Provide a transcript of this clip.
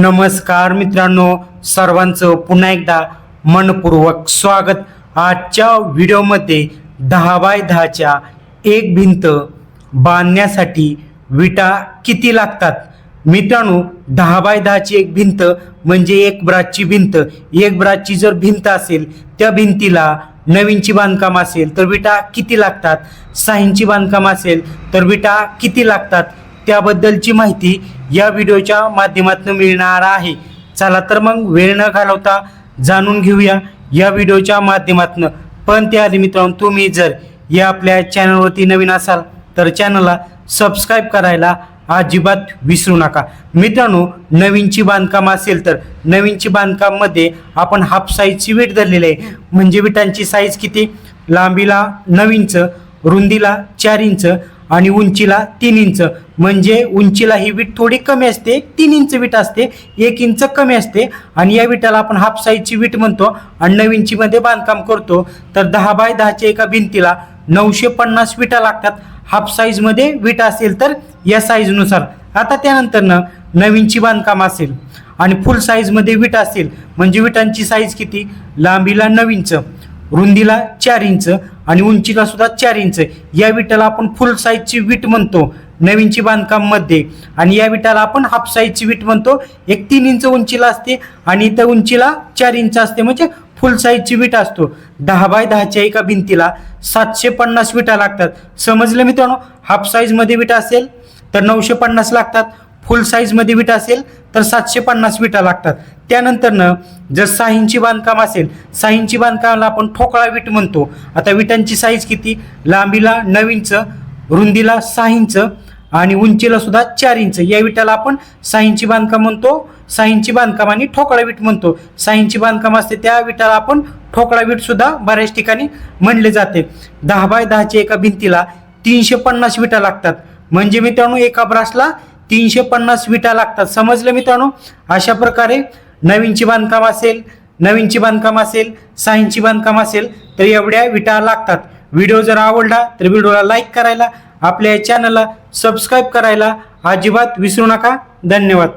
नमस्कार मित्रांनो सर्वांचं पुन्हा एकदा मनपूर्वक स्वागत. आजच्या व्हिडिओमध्ये दहा बाय दहाच्या एक भिंत बांधण्यासाठी विटा किती लागतात? मित्रांनो दहा बाय दहाची एक भिंत म्हणजे एक ब्राची भिंत. एक ब्राची जर भिंत असेल त्या भिंतीला नवीनची बांधकाम असेल तर विटा किती लागतात? साईंची बांधकाम असेल तर विटा किती लागतात? त्याबद्दलची माहिती या व्हिडिओच्या माध्यमातून मिळणार आहे. चला तर मग वेळ न घालवता जाणून घेऊया या व्हिडिओच्या माध्यमातून. पण त्याआधी मित्रांनो तुम्ही जर या आपल्या चॅनलवरती नवीन असाल तर चॅनलला सबस्क्राईब करायला अजिबात विसरू नका. मित्रांनो नवीनची बांधकाम असेल तर नवीनची बांधकाममध्ये आपण हाफ साईजची वीट धरलेली आहे. म्हणजे विटांची साईज किती? लांबीला नऊ इंच रुंदीला चार इंच आणि उंचीला तीन इंच. म्हणजे उंचीला ही वीट थोडी कमी असते तीन इंच वीट असते एक इंच कमी असते. आणि या विटाला आपण हाफ साईजची वीट म्हणतो आणि नऊ इंचीमध्ये बांधकाम करतो. तर दहा बाय दहाच्या एका भिंतीला नऊशे पन्नास विटा लागतात. हाफ साईजमध्ये विटा असेल तर या साईजनुसार. आता त्यानंतरनं नवीनची बांधकाम असेल आणि फुल साईजमध्ये विटा असेल. म्हणजे विटांची साईज किती? लांबीला नऊ इंच. रुंदीला चार इंच आणि उंचीला सुद्धा चार इंच. या विटाला आपण फुल साईजची वीट म्हणतो नवीनची बांधकाममध्ये. आणि या विटाला आपण हाफ साईजची वीट म्हणतो. एक तीन इंच उंचीला असते आणि इथं उंचीला चार इंच असते म्हणजे फुल साईजची विट असतो. दहा बाय दहाच्या एका भिंतीला सातशे पन्नास विटा लागतात. समजलं मित्रांनो? हाफ साईजमध्ये विटा असेल तर नऊशे पन्नास लागतात. फुल साईजमध्ये विटा असेल तर सातशे पन्नास विटा लागतात. त्यानंतरनं जर साहींची बांधकाम असेल साहींची बांधकामाला आपण ठोकळा विट म्हणतो. आता विटांची साईज किती? लांबीला नऊ इंच रुंदीला सहा इंच आणि उंचीला सुद्धा चार इंच. या विटाला आपण साहींची बांधकाम म्हणतो. साहींची बांधकाम आणि ठोकळा विट म्हणतो. साहींची बांधकाम असते त्या विटाला आपण ठोकळा विट सुद्धा बऱ्याच ठिकाणी म्हणले जाते. दहा बाय दहाच्या एका भिंतीला तीनशे पन्नास विटा लागतात. म्हणजे मित्रांनो एका ब्रासला तीनशे पन्नास विटा लागतात. समजलं मित्रांनो? अशा प्रकारे नवीनची बांधकाम असेल नवीनची बांधकाम असेल साईंची बांधकाम असेल तर एवढ्या विटा लागतात. व्हिडिओ जर आवडला तर व्हिडिओला लाईक करायला आपल्या चॅनलला सबस्क्राईब करायला अजिबात विसरू नका. धन्यवाद.